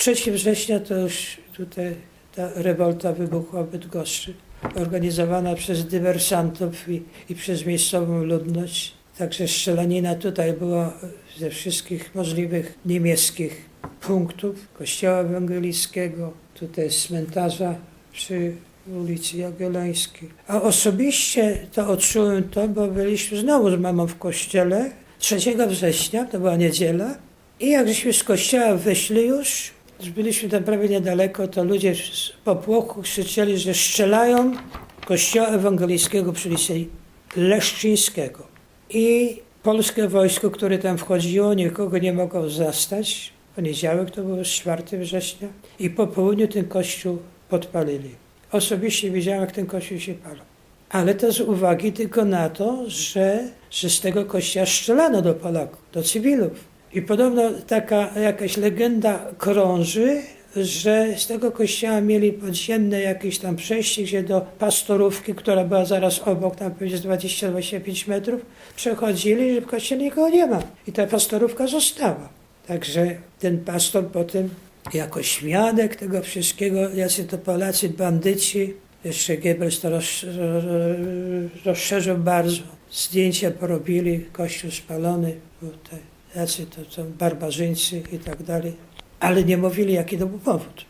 3 września to już tutaj ta rewolta wybuchła w Bydgoszczy, organizowana przez dywersantów i, i przez miejscową ludność. Także strzelanina tutaj była ze wszystkich możliwych niemieckich punktów. Kościoła ewangelickiego, tutaj cmentarza przy ulicy Jagiellońskiej. A osobiście to odczułem to, bo byliśmy znowu z mamą w kościele 3 września, to była niedziela. I jak żeśmy z kościoła wyszli już, już byliśmy tam prawie niedaleko, to ludzie z popłochu krzyczeli, że strzelają kościoła ewangelickiego przy ulicy Leszczyńskiego. I polskie wojsko, które tam wchodziło, nikogo nie mogło zastać. Poniedziałek to było 4 września. I po południu ten kościół podpalili. Osobiście widziałem, jak ten kościół się palał. Ale to z uwagi tylko na to, że, że z tego kościoła strzelano do Polaków, do cywilów. I podobno taka jakaś legenda krąży, że z tego kościoła mieli podziemne jakieś tam przejście, gdzie do pastorówki, która była zaraz obok, tam z 20-25 metrów, przechodzili, że w kościele nikogo nie ma. I ta pastorówka została. Także ten pastor potem jako świadek tego wszystkiego, jacy to Polacy, bandyci, jeszcze Goebbels to roz, rozszerzył bardzo. Zdjęcia porobili, kościół spalony, tutaj, jacy to są barbarzyńcy i tak dalej. Ale nie mówili, jaki to był powód.